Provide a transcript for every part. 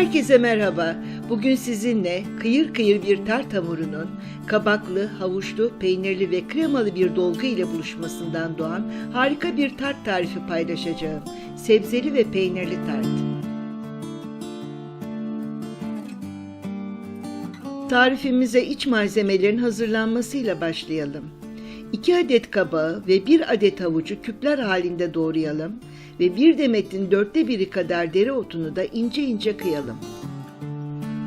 Herkese merhaba. Bugün sizinle kıyır kıyır bir tart hamurunun kabaklı, havuçlu, peynirli ve kremalı bir dolgu ile buluşmasından doğan harika bir tart tarifi paylaşacağım. Sebzeli ve peynirli tart. Tarifimize iç malzemelerin hazırlanmasıyla başlayalım. 2 adet kabağı ve 1 adet havucu küpler halinde doğrayalım ve bir demetin dörtte biri kadar dereotunu da ince ince kıyalım.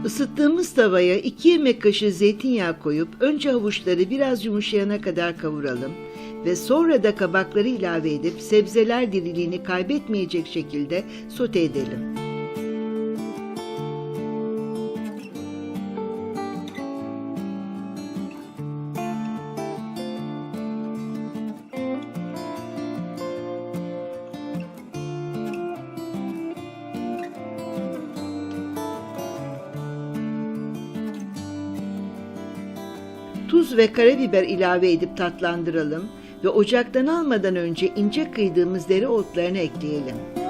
Isıttığımız tavaya 2 yemek kaşığı zeytinyağı koyup önce havuçları biraz yumuşayana kadar kavuralım ve sonra da kabakları ilave edip sebzeler diriliğini kaybetmeyecek şekilde sote edelim. Tuz ve karabiber ilave edip tatlandıralım ve ocaktan almadan önce ince kıydığımız dereotlarını ekleyelim.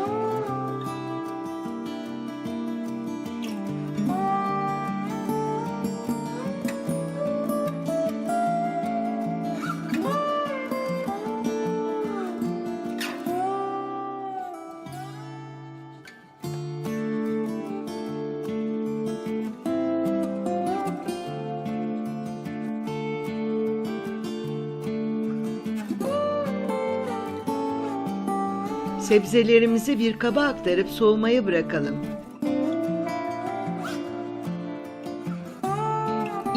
Sebzelerimizi bir kaba aktarıp soğumaya bırakalım.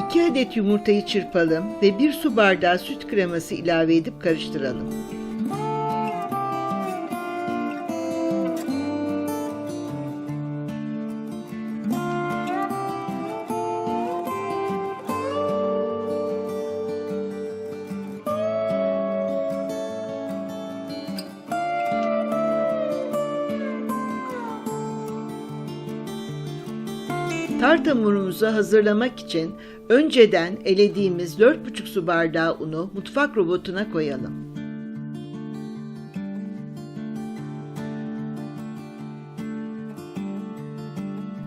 2 adet yumurtayı çırpalım ve 1 su bardağı süt kreması ilave edip karıştıralım. Tart hamurumuzu hazırlamak için önceden elediğimiz 4,5 su bardağı unu mutfak robotuna koyalım.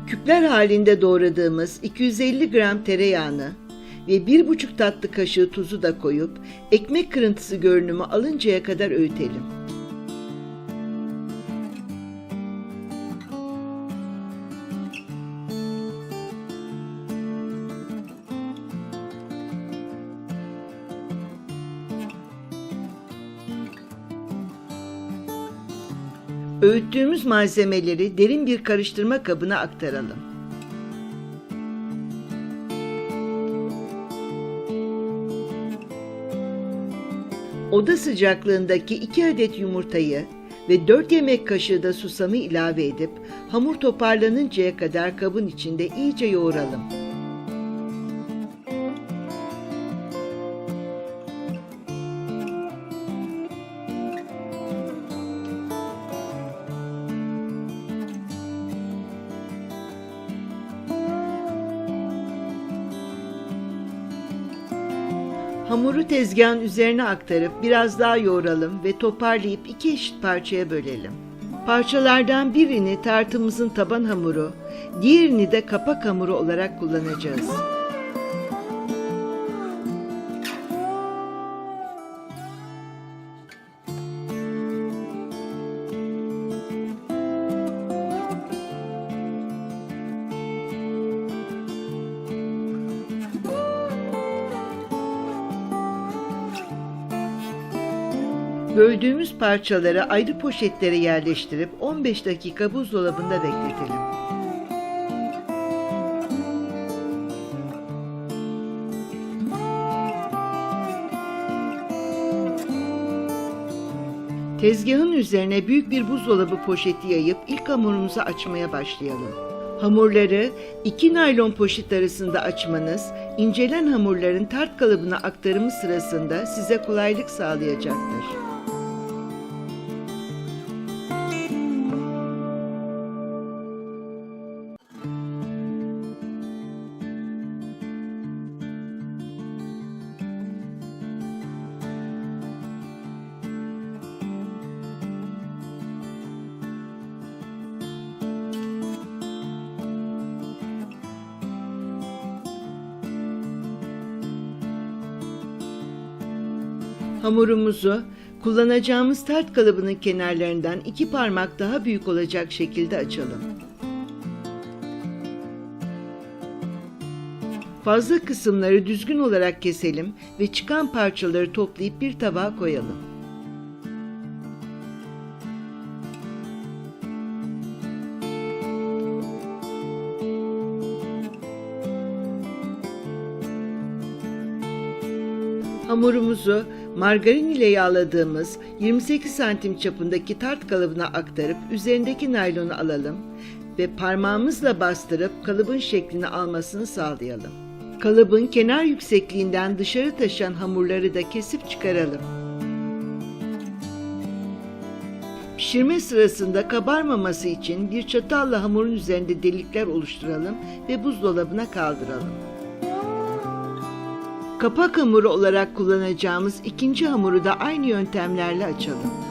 Küpler halinde doğradığımız 250 gram tereyağını ve 1,5 tatlı kaşığı tuzu da koyup ekmek kırıntısı görünümü alıncaya kadar öğütelim. Öğüttüğümüz malzemeleri derin bir karıştırma kabına aktaralım. Oda sıcaklığındaki 2 adet yumurtayı ve 4 yemek kaşığı da susamı ilave edip hamur toparlanıncaya kadar kabın içinde iyice yoğuralım. Hamuru tezgahın üzerine aktarıp biraz daha yoğuralım ve toparlayıp iki eşit parçaya bölelim. Parçalardan birini tartımızın taban hamuru, diğerini de kapak hamuru olarak kullanacağız. Böldüğümüz parçaları ayrı poşetlere yerleştirip 15 dakika buzdolabında bekletelim. Tezgahın üzerine büyük bir buzdolabı poşeti yayıp ilk hamurumuzu açmaya başlayalım. Hamurları iki naylon poşet arasında açmanız, incelen hamurların tart kalıbına aktarımı sırasında size kolaylık sağlayacaktır. Hamurumuzu kullanacağımız tart kalıbının kenarlarından iki parmak daha büyük olacak şekilde açalım. Fazla kısımları düzgün olarak keselim ve çıkan parçaları toplayıp bir tabağa koyalım. Hamurumuzu margarin ile yağladığımız 28 santim çapındaki tart kalıbına aktarıp üzerindeki naylonu alalım ve parmağımızla bastırıp kalıbın şeklini almasını sağlayalım. Kalıbın kenar yüksekliğinden dışarı taşan hamurları da kesip çıkaralım. Pişirme sırasında kabarmaması için bir çatalla hamurun üzerinde delikler oluşturalım ve buzdolabına kaldıralım. Kapak hamuru olarak kullanacağımız ikinci hamuru da aynı yöntemlerle açalım.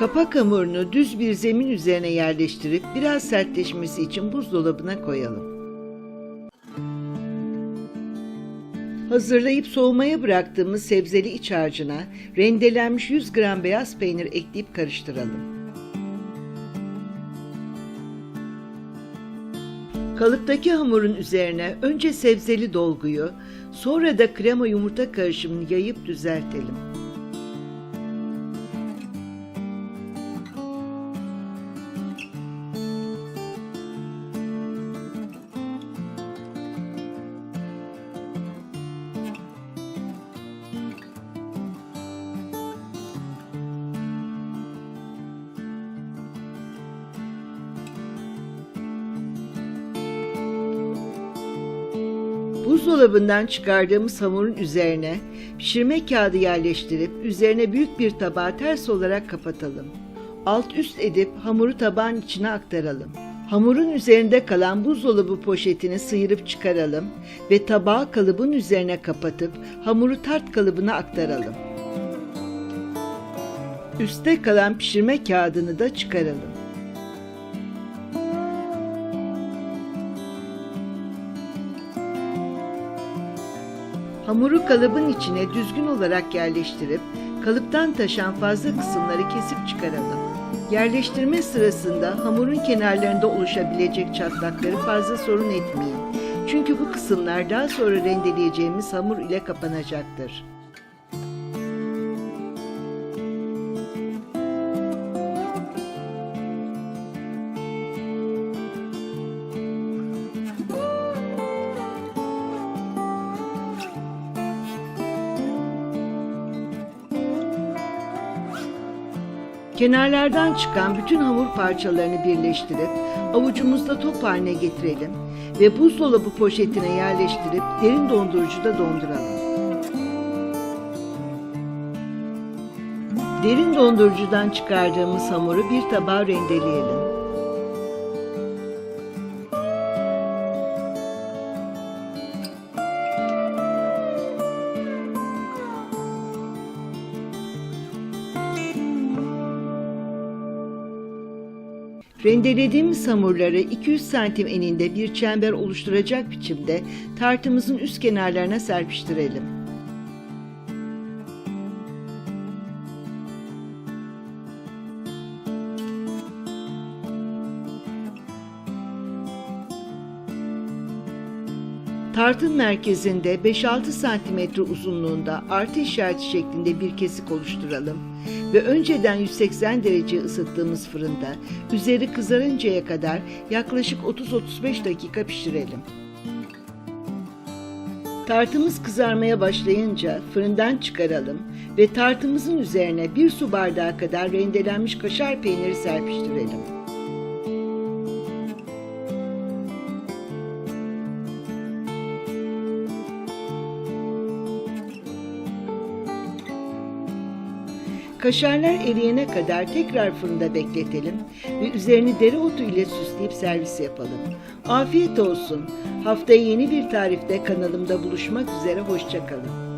Kapak hamurunu düz bir zemin üzerine yerleştirip biraz sertleşmesi için buzdolabına koyalım. Hazırlayıp soğumaya bıraktığımız sebzeli iç harcına rendelenmiş 100 gram beyaz peynir ekleyip karıştıralım. Kalıptaki hamurun üzerine önce sebzeli dolguyu, sonra da krema yumurta karışımını yayıp düzeltelim. Buzdolabından çıkardığımız hamurun üzerine pişirme kağıdı yerleştirip üzerine büyük bir tabağı ters olarak kapatalım. Alt üst edip hamuru tabağın içine aktaralım. Hamurun üzerinde kalan buzdolabı poşetini sıyırıp çıkaralım ve tabağı kalıbın üzerine kapatıp hamuru tart kalıbına aktaralım. Üste kalan pişirme kağıdını da çıkaralım. Hamuru kalıbın içine düzgün olarak yerleştirip kalıptan taşan fazla kısımları kesip çıkaralım. Yerleştirme sırasında hamurun kenarlarında oluşabilecek çatlakları fazla sorun etmeyin. Çünkü bu kısımlar daha sonra rendeleyeceğimiz hamur ile kapanacaktır. Kenarlardan çıkan bütün hamur parçalarını birleştirip avucumuzda top haline getirelim ve buzdolabı poşetine yerleştirip derin dondurucuda donduralım. Derin dondurucudan çıkardığımız hamuru bir tabağa rendeleyelim. Rendelediğimiz hamurları 200 santim eninde bir çember oluşturacak biçimde tartımızın üst kenarlarına serpiştirelim. Tartın merkezinde 5-6 santimetre uzunluğunda artı işareti şeklinde bir kesik oluşturalım ve önceden 180 derece ısıttığımız fırında üzeri kızarıncaya kadar yaklaşık 30-35 dakika pişirelim. Tartımız kızarmaya başlayınca fırından çıkaralım ve tartımızın üzerine bir su bardağı kadar rendelenmiş kaşar peyniri serpiştirelim. Kaşarlar eriyene kadar tekrar fırında bekletelim ve üzerini dereotu ile süsleyip servis yapalım. Afiyet olsun. Haftaya yeni bir tarifte kanalımda buluşmak üzere. Hoşçakalın.